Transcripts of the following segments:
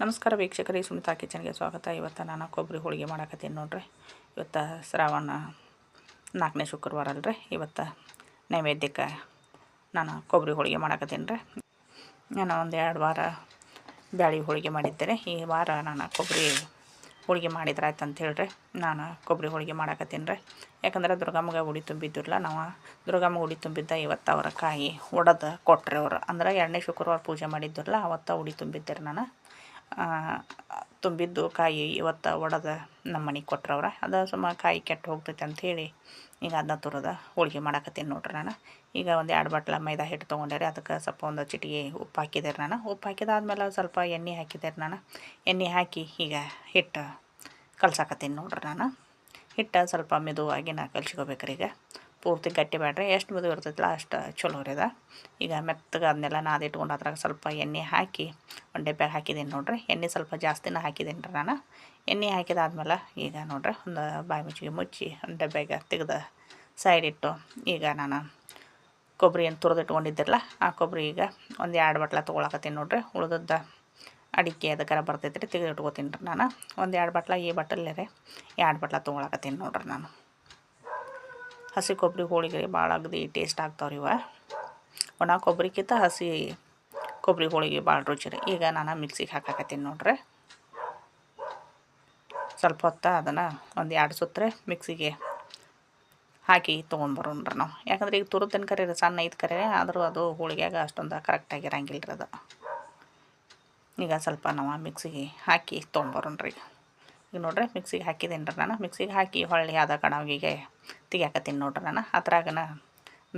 ನಮಸ್ಕಾರ ವೀಕ್ಷಕರಿಗೆ ಸುಮಿತಾ ಕಿಚನ್ಗೆ ಸ್ವಾಗತ. ಇವತ್ತು ನಾನು ಕೊಬ್ಬರಿ ಹೋಳಿಗೆ ಮಾಡಕತ್ತೀನಿ ನೋಡ್ರಿ. ಇವತ್ತು ಶ್ರಾವಣ ನಾಲ್ಕನೇ ಶುಕ್ರವಾರ ಅಲ್ರಿ. ಇವತ್ತು ನೈವೇದ್ಯಕ್ಕೆ ನಾನು ಕೊಬ್ಬರಿ ಹೋಳಿಗೆ ಮಾಡಕತ್ತೀನಿ ರೀ. ನಾನು ಒಂದು ಎರಡು ವಾರ ಬ್ಯಾಳಿ ಹೋಳಿಗೆ ಮಾಡಿದ್ದೇನೆ. ಈ ವಾರ ನಾನು ಕೊಬ್ಬರಿ ಹೋಳಿಗೆ ಮಾಡಿದ್ರೆ ಆಯ್ತು ಅಂತ ಹೇಳ್ರಿ ನಾನು ಕೊಬ್ಬರಿ ಹೋಳಿಗೆ ಮಾಡಕತ್ತೀನಿ ರೀ. ಯಾಕಂದ್ರೆ ದುರ್ಗಮ್ಮಗೆ ಉಡಿ ತುಂಬಿದ್ದಿರಲ್ಲ ನಾವು ದುರ್ಗಮ್ಮ ಉಡಿ ತುಂಬಿದ್ದ ಇವತ್ತು ಅವರ ಕಾಯಿ ಒಡೆದು ಕೊಟ್ರಿ ಅವರು. ಅಂದ್ರೆ ಎರಡನೇ ಶುಕ್ರವಾರ ಪೂಜೆ ಮಾಡಿದ್ದಿರಲ್ಲ ಅವತ್ತು ಉಡಿ ತುಂಬಿದ್ದೆ ನಾನು. ತುಂಬಿದ್ದು ಕಾಯಿ ಇವತ್ತು ಒಡೆದ ನಮ್ಮ ಮನೆಗೆ ಕೊಟ್ರವ್ರ. ಅದು ಸುಮ್ಮ ಕಾಯಿ ಕೆಟ್ಟು ಹೋಗ್ತೈತೆ ಅಂಥೇಳಿ ಈಗ ಅದನ್ನ ತುರದ ಹೋಳಿಗೆ ಮಾಡಕತ್ತೀನಿ ನೋಡ್ರಿ ನಾನು. ಈಗ ಒಂದು ಎರಡು ಬಟ್ಲ ಮೈದಾ ಹಿಟ್ಟು ತೊಗೊಂಡೆ ಅದಕ್ಕೆ ಸ್ವಲ್ಪ ಒಂದು ಚಿಟಿಗೆ ಉಪ್ಪು ಹಾಕಿದೆ ರೀ ನಾನು. ಉಪ್ಪು ಹಾಕಿದಾದ್ಮೇಲೆ ಸ್ವಲ್ಪ ಎಣ್ಣೆ ಹಾಕಿದೆ ರೀ ನಾನು. ಎಣ್ಣೆ ಹಾಕಿ ಈಗ ಹಿಟ್ಟು ಕಲ್ಸಾಕತ್ತೀನಿ ನೋಡ್ರಿ ನಾನು. ಹಿಟ್ಟು ಸ್ವಲ್ಪ ಮೆದುವಾಗಿ ನಾ ಕಲ್ಸ್ಕೊಬೇಕ್ರಿ ಈಗ. ಪೂರ್ತಿ ಗಟ್ಟಿ ಎಷ್ಟು ಮೆದು ಇರ್ತೈತಲ್ಲ ಅಷ್ಟು ಚಲೋ ರೀ ಅದ. ಈಗ ಮೆತ್ತಗೆ ಅದನ್ನೆಲ್ಲ ನಾದಿಟ್ಕೊಂಡು ಅದ್ರಾಗ ಸ್ವಲ್ಪ ಎಣ್ಣೆ ಹಾಕಿ, ಒಂದು ಡಬ್ಬ್ಯಾಗ ಹಾಕಿದ್ದೀನಿ ನೋಡ್ರಿ. ಎಣ್ಣೆ ಸ್ವಲ್ಪ ಜಾಸ್ತಿನ ಹಾಕಿದ್ದೀನಿ ರೀ ನಾನು. ಎಣ್ಣೆ ಹಾಕಿದಾದ್ಮೇಲೆ ಈಗ ನೋಡ್ರಿ ಒಂದು ಬಾಯಿ ಮುಚ್ಚಿಗೆ ಮುಚ್ಚಿ ಒಂದು ಡಬ್ಬ್ಯಾಗ ತೆಗೆದು ಸೈಡ್ ಇಟ್ಟು ಈಗ ನಾನು ಕೊಬ್ಬರಿ ಏನು ತುರಿದಿಟ್ಕೊಂಡಿದ್ದಿರಲ್ಲ ಆ ಕೊಬ್ಬರಿ ಈಗ ಒಂದು ಎರಡು ಬಟ್ಲ ತೊಗೊಳಕತ್ತೀನಿ ನೋಡ್ರಿ. ಉಳ್ದದ್ದ ಅಡಿಕೆ ಅದಕ್ಕಾರ ಬರ್ತೈತೆ ರೀ ತೆಗೆದು ಇಟ್ಕೊತೀನಿ ರೀ ನಾನು. ಒಂದು ಎರಡು ಬಟ್ಲ ಈ ಬಟ್ಟಲ್ಲೇ ರೀ. ಎರಡು ಬಟ್ಲ ತೊಗೊಳಕತ್ತೀನಿ ನೋಡ್ರಿ ನಾನು. ಹಸಿ ಕೊಬ್ಬರಿ ಹೋಳಿಗೆ ಭಾಳ ಅಗದಿ ಟೇಸ್ಟ್ ಆಗ್ತಾವ್ರಿ ಇವ. ಒಣ ಕೊಬ್ಬರಿಕ್ಕಿಂತ ಹಸಿ ಕೊಬ್ಬರಿ ಹೋಳಿಗೆ ಭಾಳ ರುಚಿ ರೀ. ಈಗ ನಾನು ಮಿಕ್ಸಿಗೆ ಹಾಕಾಕತ್ತೀನಿ ನೋಡ್ರಿ. ಸ್ವಲ್ಪ ಹೊತ್ತ ಅದನ್ನು ಒಂದು ಎರಡು ಸುತ್ತರೆ ಮಿಕ್ಸಿಗೆ ಹಾಕಿ ತೊಗೊಂಡ್ಬರೋಣ್ರಿ ನಾವು. ಯಾಕಂದ್ರೆ ಈಗ ತುರು ಕರೆ ರೀ, ಸಣ್ಣ ಐದು ಕರೆ ಆದರೂ ಅದು ಹೋಳಿಗೆಯಾಗ ಅಷ್ಟೊಂದು ಕರೆಕ್ಟಾಗಿ ಇರಂಗಿಲ್ಲ ರೀ ಅದು. ಈಗ ಸ್ವಲ್ಪ ನಾವು ಮಿಕ್ಸಿಗೆ ಹಾಕಿ ತೊಗೊಂಬರೋಣ್ರಿ ಈಗ ಈಗ ನೋಡ್ರಿ ಮಿಕ್ಸಿಗೆ ಹಾಕಿದ್ದೀನಿ ರೀ ನಾನು. ಮಿಕ್ಸಿಗೆ ಹಾಕಿ ಹೊಳ್ಳಿ ಆದ ಕಣವಿಗೆ ತೆಗಿಯಾಕತ್ತೀನಿ ನೋಡ್ರಿ ನಾನು. ಅದ್ರಾಗನ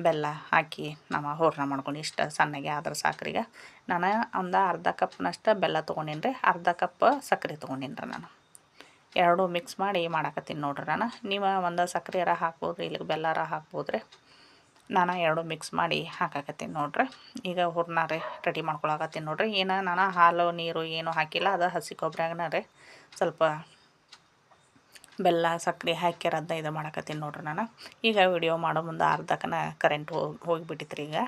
ಬೆಲ್ಲ ಹಾಕಿ ನಾವು ಹೂರ್ಣ ಮಾಡ್ಕೊಂಡು ಇಷ್ಟು ಸಣ್ಣಗೆ ಆದ್ರೆ ಸಾಕ್ರಿಗೆ ನಾನು ಒಂದು ಅರ್ಧ ಕಪ್ನಷ್ಟು ಬೆಲ್ಲ ತೊಗೊಂಡೀನಿ ರೀ ಅರ್ಧ ಕಪ್ ಸಕ್ಕರೆ ತೊಗೊಂಡೀನಿ ರೀ ನಾನು. ಎರಡೂ ಮಿಕ್ಸ್ ಮಾಡಿ ಮಾಡಾಕತ್ತೀನಿ ನೋಡ್ರಿ ನಾನು. ನೀವು ಒಂದು ಸಕ್ಕರೆಯಾರ ಹಾಕ್ಬೋದು ಇಲ್ಲಿಗೆ ಬೆಲ್ಲಾರ ಹಾಕ್ಬೋದು ರೀ ನಾನು ಎರಡು ಮಿಕ್ಸ್ ಮಾಡಿ ಹಾಕಾಕತ್ತೀನಿ ನೋಡ್ರಿ. ಈಗ ಹೂರ್ಣ ರೀ ರೆಡಿ ಮಾಡ್ಕೊಳಕತ್ತೀನಿ ನೋಡ್ರಿ. ಏನು ನಾನು ಹಾಲು, ನೀರು ಏನು ಹಾಕಿಲ್ಲ. ಅದು ಹಸಿ ಕೊಬ್ಬರಿಯಾಗನ ರೀ ಸ್ವಲ್ಪ ಬೆಲ್ಲ, ಸಕ್ಕರೆ ಹಾಕ್ಯಾರ ಅದನ್ನ ಇದು ಮಾಡಕತ್ತೀನಿ ನೋಡ್ರಿ ನಾನು. ಈಗ ವಿಡಿಯೋ ಮಾಡೋ ಮುಂದೆ ಅರ್ಧಕ್ಕನ ಕರೆಂಟ್ ಹೋಗಿ ಹೋಗಿಬಿಟ್ಟಿತ್ರಿ ಈಗ.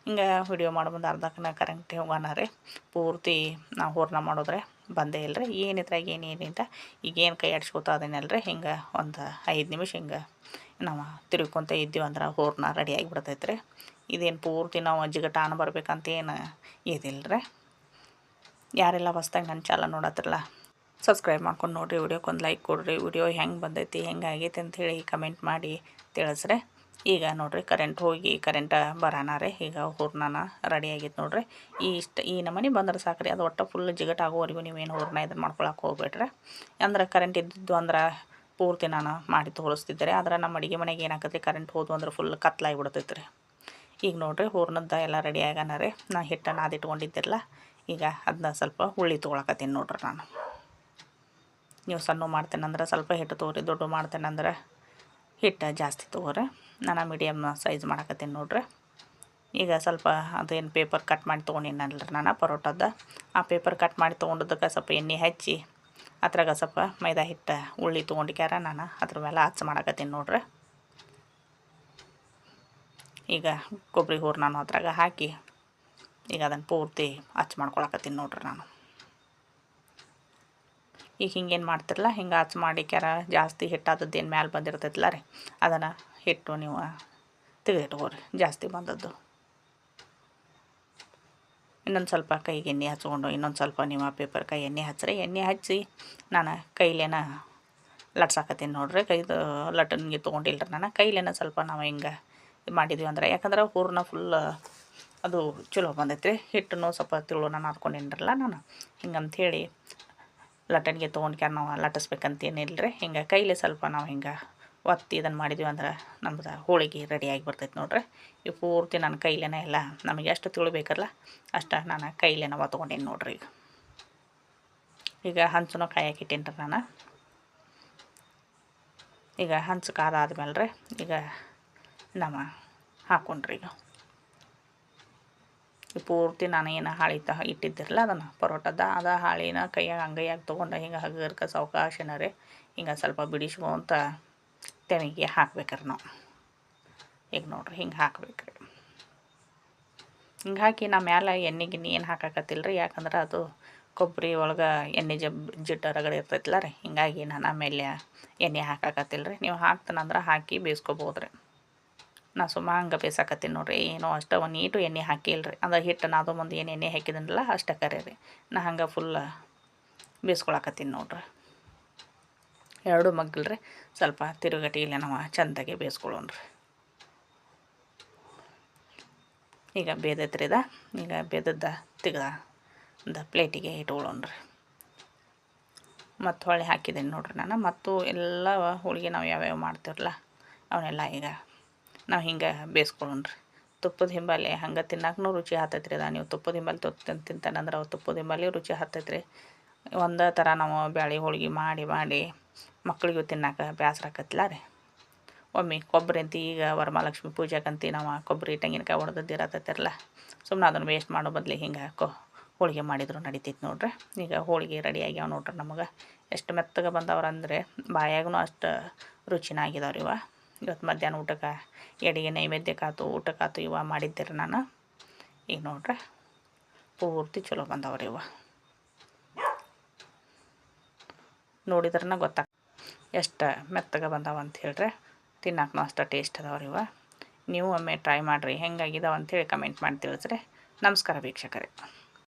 ಹಿಂಗೆ ವಿಡಿಯೋ ಮಾಡೋ ಮುಂದೆ ಅರ್ಧಕ್ಕನ ಕರೆಂಟ್ ಹೋಗೋಣ ರೀ. ಪೂರ್ತಿ ನಾವು ಹೂರ್ಣ ಮಾಡಿದ್ರೆ ಬಂದೇ ಇಲ್ಲ ರೀ ಏನಿದ್ರಾಗ ಏನೇನಿಂದ ಈಗ ಏನು ಕೈ ಆಡ್ಸ್ಕೊತಾ ಅದನ್ನಲ್ರಿ ಹಿಂಗೆ ಒಂದು ಐದು ನಿಮಿಷ ಹಿಂಗೆ ನಾವು ತಿರುಗ್ಕೊತ ಇದ್ದೀವಿ ಅಂದ್ರೆ ಹೂರ್ಣ ರೆಡಿಯಾಗಿ ಬಿಡ್ತೈತೆ ರೀ ಇದೇನು ಪೂರ್ತಿ ನಾವು ಅಜ್ಜಿಗಟಾನ ಆನ್ ಬರ್ಬೇಕಂತ ಏನು ಇದಿಲ್ಲ ರೀ ಯಾರೆಲ್ಲ ಹೊಸ್ದಾಗ ನನ್ನ ಚಾಲ ನೋಡತ್ತಿರಲ್ಲ ಸಬ್ಸ್ಕ್ರೈಬ್ ಮಾಡ್ಕೊಂಡು ನೋಡಿರಿ ವಿಡಿಯೋಕ್ಕೊಂದು ಲೈಕ್ ಕೊಡಿರಿ ವಿಡಿಯೋ ಹೆಂಗೆ ಬಂದೈತಿ, ಹೆಂಗೆ ಆಗೈತೆ ಅಂಥೇಳಿ ಕಮೆಂಟ್ ಮಾಡಿ ತಿಳಿಸ್ರಿ. ಈಗ ನೋಡಿರಿ ಕರೆಂಟ್ ಹೋಗಿ ಕರೆಂಟ್ ಬರೋಣ ರೀ. ಈಗ ಹೂರ್ಣನ ರೆಡಿ ಆಗೈತೆ ನೋಡಿರಿ. ಈ ಇಷ್ಟು, ಈ ನಮ್ಮನೆ ಬಂದ್ರೆ ಸಾಕು ರೀ ಅದು ಒಟ್ಟು ಫುಲ್ ಜಿಗಟ್ ಆಗೋವರೆಗೂ ನೀವೇನು ಹೂರ್ಣ ಇದನ್ನು ಮಾಡ್ಕೊಳಕ್ಕೆ ಹೋಗ್ಬೇಡ್ರಿ. ಅಂದ್ರೆ ಕರೆಂಟ್ ಇದ್ದಿದ್ದು ಅಂದ್ರೆ ಪೂರ್ತಿ ನಾನು ಮಾಡಿ ತೋರಿಸ್ತಿದ್ದೆ ಆದ್ರೆ ನಮ್ಮ ಅಡುಗೆ ಮನೆಗೆ ಏನಾಗತ್ತೆ ಕರೆಂಟ್ ಹೋದ್ವು ಅಂದ್ರೆ ಫುಲ್ ಕತ್ಲಾಗಿಬಿಡ್ತೈತೆ ರೀ ಈಗ ನೋಡಿರಿ ಹೂರ್ಣದ ಎಲ್ಲ ರೆಡಿ ಆಗ್ಯಾನ ರೀ. ನಾ ಹಿಟ್ಟನ್ನು ಅದಿಟ್ಕೊಂಡಿದ್ದಿರಲ್ಲ ಈಗ ಅದನ್ನ ಸ್ವಲ್ಪ ಹುಳಿ ತೊಗೊಳಕತ್ತೀನಿ ನೋಡ್ರಿ ನಾನು. ನೀವು ಸಣ್ಣ ಮಾಡ್ತೇನಂದ್ರೆ ಸ್ವಲ್ಪ ಹಿಟ್ಟು ತೊಗೊರಿ, ದೊಡ್ಡ ಮಾಡ್ತೇನಂದ್ರೆ ಹಿಟ್ಟು ಜಾಸ್ತಿ ತೊಗೋರಿ. ನಾನು ಮೀಡಿಯಮ್ ಸೈಜ್ ಮಾಡಕತ್ತೀನಿ ನೋಡ್ರಿ. ಈಗ ಸ್ವಲ್ಪ ಅದೇನು ಪೇಪರ್ ಕಟ್ ಮಾಡಿ ತೊಗೊಂಡಿನಲ್ರಿ ನಾನು ಪರೋಟದ. ಆ ಪೇಪರ್ ಕಟ್ ಮಾಡಿ ತೊಗೊಂಡಿದ್ದಕ್ಕೆ ಸ್ವಲ್ಪ ಎಣ್ಣೆ ಹಚ್ಚಿ, ಅದ್ರಾಗ ಸ್ವಲ್ಪ ಮೈದಾ ಹಿಟ್ಟು ಉಳ್ಳಿ ತೊಗೊಂಡಿಕ್ಯಾರ ನಾನು, ಅದ್ರ ಮೇಲೆ ಹಚ್ಚ ಮಾಡಕತ್ತೀನಿ ನೋಡ್ರಿ. ಈಗ ಕೊಬ್ಬರಿ ಹೂರು ನಾನು ಅದ್ರಾಗ ಹಾಕಿ ಈಗ ಅದನ್ನು ಪೂರ್ತಿ ಹಚ್ಚ ಮಾಡ್ಕೊಳಕತ್ತೀನಿ ನೋಡ್ರಿ ನಾನು. ಈಗ ಹಿಂಗೇನು ಮಾಡ್ತಿರಲ್ಲ ಹಿಂಗೆ ಹಚ್ ಮಾಡಿಕ್ಯಾರ ಜಾಸ್ತಿ ಹಿಟ್ಟಾದದ್ದು ಏನು ಮ್ಯಾಲೆ ಬಂದಿರ್ತೈತಲ್ಲ ರೀ? ಅದನ್ನು ಹಿಟ್ಟು ನೀವು ತೆಗೆದಿಟ್ಕೋರಿ, ಜಾಸ್ತಿ ಬಂದದ್ದು. ಇನ್ನೊಂದು ಸ್ವಲ್ಪ ಕೈಗೆ ಎಣ್ಣೆ ಹಚ್ಕೊಂಡು, ಇನ್ನೊಂದು ಸ್ವಲ್ಪ ಆ ಪೇಪರ್ ಕೈ ಎಣ್ಣೆ ಹಚ್ಚಿರಿ ಎಣ್ಣೆ ಹಚ್ಚಿ ನಾನು ಕೈಲೇನ ಲಟ್ಸಾಕತ್ತೀನಿ ನೋಡ್ರಿ. ಕೈದು ತೊಗೊಂಡಿಲ್ಲ ರೀ ನಾನು. ಕೈಲೇನ ಸ್ವಲ್ಪ ನಾವು ಹಿಂಗೆ ಮಾಡಿದ್ವಿ ಅಂದ್ರೆ, ಯಾಕಂದ್ರೆ ಹೂರ್ಣ ಫುಲ್ ಅದು ಚಲೋ ಬಂದೈತೆ ರೀ ಹಿಟ್ಟನ್ನು ಸ್ವಲ್ಪ ತಿಳು ನಾನು ಹಾಕ್ಕೊಂಡಿನ್ರಲ್ಲ ನಾನು. ಹಿಂಗಂಥೇಳಿ ಲಟ್ಟಣಿಗೆ ತೊಗೊಂಡ್ಕ್ಯಾರ ನಾವು ಲಟ್ಟಿಸ್ಬೇಕಂತೇನಿಲ್ಲ ರೀ ಹಿಂಗೆ ಕೈಲಿ ಸ್ವಲ್ಪ ನಾವು ಹಿಂಗೆ ಒತ್ತಿ ಇದನ್ನು ಮಾಡಿದ್ವಿ ಅಂದ್ರೆ ನಮ್ದು ಹೋಳಿಗೆ ರೆಡಿಯಾಗಿ ಬರ್ತೈತೆ ನೋಡ್ರಿ. ಈ ಪೂರ್ತಿ ನನ್ನ ಕೈಲೇನೆ ಎಲ್ಲ ನಮಗೆ ಎಷ್ಟು ತಿಳ್ಬೇಕಲ್ಲ, ಅಷ್ಟು ನಾನು ಕೈಲೇನ ಒತ್ಕೊಂಡೇನಿ ನೋಡ್ರಿ ಈಗ. ಈಗ ಹಂಚನ ಕಾಯಕ್ಕೆ ಇಟ್ಟೀನಿ ರೀ ನಾನು. ಈಗ ಹಂಚು ಕಾದಾದ್ಮೇಲೆ ರೀ ಈಗ ನಮ್ಮ ಹಾಕೊಂಡ್ರಿ ಈಗ. ಈ ಪೂರ್ತಿ ನಾನು ಏನು ಹಾಳಿ ತ ಇಟ್ಟಿದ್ದಿರಲ್ಲ ಅದನ್ನು, ಪರೋಟದ ಅದು ಹಾಳಿನ ಕೈಯಾಗ ಅಂಗೈಯಾಗ ತೊಗೊಂಡು ಹಿಂಗೆ ಹಗರ್ಕ ಸಾವಕಾಶ ರೀ ಹಿಂಗೆ ಸ್ವಲ್ಪ ಬಿಡಿಸ್ಕೊಂತ ತೆಮಿಗೆ ಹಾಕ್ಬೇಕ್ರಿ ನಾವು. ಈಗ ನೋಡ್ರಿ ಹಿಂಗೆ ಹಾಕ್ಬೇಕ್ರಿ. ಹಿಂಗೆ ಹಾಕಿ ನಾ ಮ್ಯಾಲೆ ಎಣ್ಣೆ ಗಿಣ್ಣೆ ಏನು ಹಾಕಾಕತ್ತಿಲ್ಲ ರೀ ಯಾಕಂದ್ರೆ ಅದು ಕೊಬ್ಬರಿ ಒಳಗೆ ಎಣ್ಣೆ ಜಬ್ ಜಿಡ್ಡು ರಗಡೆ ಇರ್ತೈತಲ್ಲ ರೀ ಹಿಂಗಾಗಿ ನಾನು ಆಮೇಲೆ ಎಣ್ಣೆ ಹಾಕಾಕತ್ತಿಲ್ಲ ರೀ ನೀವು ಹಾಕ್ತಾನಂದ್ರೆ ಹಾಕಿ ಬೇಯಿಸ್ಕೊಬೋದು ರೀ ನಾ ಸುಮ್ಮ ಹಂಗೆ ಬೇಸಾಕತ್ತೀನಿ ನೋಡಿರಿ. ಏನೋ ಅಷ್ಟು ಒಂದು ನೀಟು ಎಣ್ಣೆ ಹಾಕಿ ರೀ ಅಂದ್ರೆ ಹಿಟ್ಟು ನಾದು ಮುಂದೆ ಏನು ಎಣ್ಣೆ ಹಾಕಿದನಲ್ಲ ಅಷ್ಟು ಕರೆ ರೀ ನಾ ಹಂಗೆ ಫುಲ್ ಬೇಯಿಸ್ಕೊಳಕತ್ತೀನಿ ನೋಡ್ರಿ. ಎರಡು ಮಗ್ಗಲ್ರಿ. ಸ್ವಲ್ಪ ತಿರುಗಟಿ ಇಲ್ಲ ನಾವು ಚೆಂದಾಗಿ ಬೇಯಿಸ್ಕೊಳ್ಳೋಣ್ರಿ ಈಗ ಬೇದೈತ್ರಿ ಇದ. ಈಗ ಬೇದದ್ದ ತೆಗ್ದ ಪ್ಲೇಟಿಗೆ ಇಟ್ಕೊಳ್ಳೋಣ್ರಿ ಮತ್ತು ಹೊಳೆ ಹಾಕಿದ್ದೀನಿ ನೋಡ್ರಿ ನಾನು. ಮತ್ತು ಎಲ್ಲ ಹೋಳಿಗೆ ನಾವು ಯಾವ್ಯಾವ ಮಾಡ್ತೀವಲ್ಲ ಅವನ್ನೆಲ್ಲ ಈಗ ನಾವು ಹಿಂಗೆ ಬೇಯಿಸ್ಕೊಳ್ಳೋಣ್ರಿ ತುಪ್ಪದ ಹಿಂಬಾಲೆ ಹಂಗೆ ತಿನ್ನಕ್ಕೂ ರುಚಿ ಹತ್ತೈತ್ರಿ ಅದ. ನೀವು ತುಪ್ಪದ ಹಿಂಬಾಲೆ ತುಪ್ಪ ತಿಂತಾನಂದ್ರೆ ಅವು ತುಪ್ಪದ ಹಿಂಬಾಲೆ ರುಚಿ ಹತ್ತೈತ್ರಿ. ಒಂದೇ ಥರ ನಾವು ಬ್ಯಾಳಿ ಹೋಳಿಗೆ ಮಾಡಿ ಮಾಡಿ ಮಕ್ಕಳಿಗೂ ತಿನ್ನಕ್ಕೆ ಬೇಸರ ಆಕತ್ಲ ರೀ. ಒಮ್ಮೆ ಕೊಬ್ಬರಿ ಅಂತ ಈಗ ವರಮಹಾಲಕ್ಷ್ಮಿ ಪೂಜೆಗಂತಿ ನಾವು ಕೊಬ್ಬರಿ ತೆಂಗಿನಕಾಯಿ ಹೊಡೆದದ್ದು ಇರತ್ತೈತಿರಲ್ಲ ಸುಮ್ಮನೆ ಅದನ್ನು ವೇಸ್ಟ್ ಮಾಡೋ ಬದಲು ಹಿಂಗೆ ಕೊ ಹೋಳಿಗೆ ಮಾಡಿದ್ರು ನಡಿತೈತೆ ನೋಡ್ರಿ. ಈಗ ಹೋಳಿಗೆ ರೆಡಿ ಆಗ್ಯಾವ ನೋಡ್ರಿ ನಮಗೆ. ಎಷ್ಟು ಮೆತ್ತಗೆ ಬಂದವ್ರಂದರೆ ಬಾಯಾಗೂ ಅಷ್ಟು ರುಚಿನ ಆಗಿದಾವ್ರಿ ಇವ. ಇವತ್ತು ಮಧ್ಯಾಹ್ನ ಊಟಕ್ಕೆ ಎಡೆಗೆ ನೈವೇದ್ಯಕ್ಕಾತು ಊಟಕ್ಕಾತು ಇವ ಮಾಡಿದ್ದೆ ರೀ ನಾನು. ಈಗ ನೋಡ್ರಿ, ಪೂರ್ತಿ ಚಲೋ ಬಂದವ್ರಿ ಇವ. ನೋಡಿದ್ರನ ಗೊತ್ತಾಗ ಎಷ್ಟು ಮೆತ್ತಗೆ ಬಂದಾವ ಅಂತ ಹೇಳ್ರಿ. ತಿನ್ನಕ್ಕೂ ಅಷ್ಟು ಟೇಸ್ಟ್ ಅದಾವ್ರಿ ಇವ. ನೀವು ಒಮ್ಮೆ ಟ್ರೈ ಮಾಡಿರಿ, ಹೆಂಗಾಗಿದಾವ ಹೇಳಿ ಕಮೆಂಟ್ ಮಾಡಿ ತಿಳಿಸ್ರಿ. ನಮಸ್ಕಾರ ವೀಕ್ಷಕರೇ.